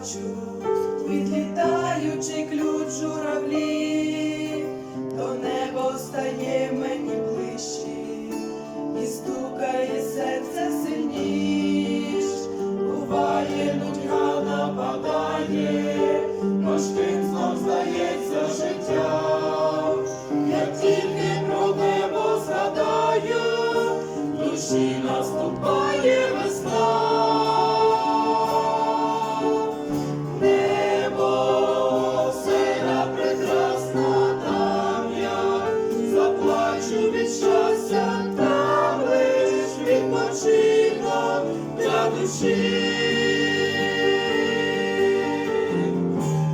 бачу, відлітаючи ключ журавлі, від щастя, там лиш відпочинок для душі.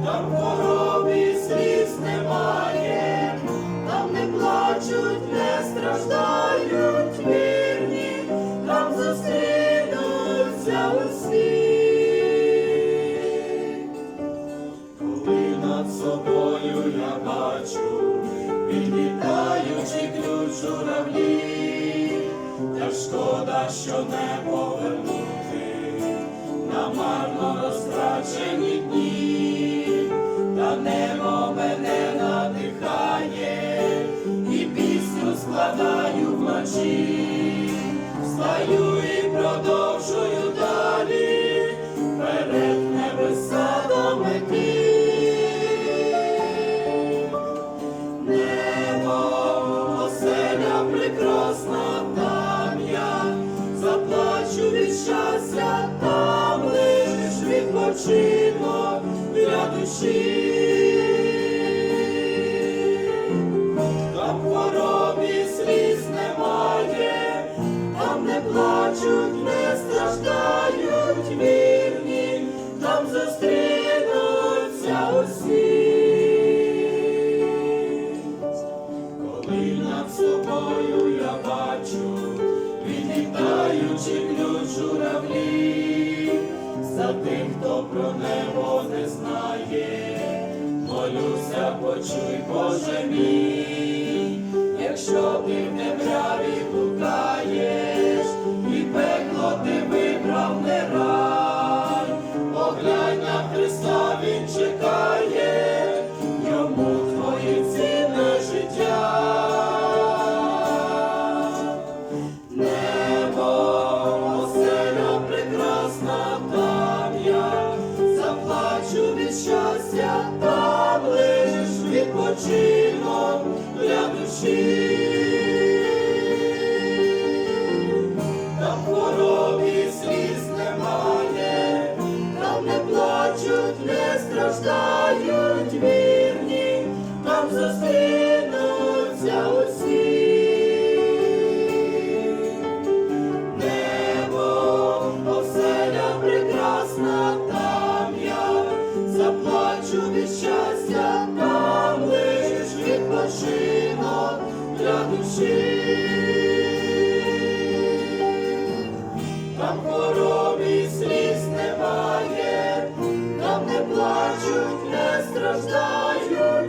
Там хворобі сліз немає, там не плачуть, не страждають вірні, там зустрінуться усі. Коли над собою я бачу, відлітаючи ключ журавлі, та шкода, що не повернути на марно розтрачені дні, та небо мене надихає, і пісню складаю вночі, прекрасна, там заплачу від щастя, там лиш відпочинок для душі. Там хворобі сліз немає, там не плачуть, не страждають вірні, там зустрінуться усі. Відлітаючи ключ журавлі, за тим, хто про небо не знає, молюся, почуй, Боже мій, якщо ти в темряві заплачу від щастя, там лиш відпочинок для душі. Там хворобі сліз немає, там не плачуть, не страждають від щастя, там лиш відпочинок для душі. Там хворобі сліз немає, там не плачуть, не страждають.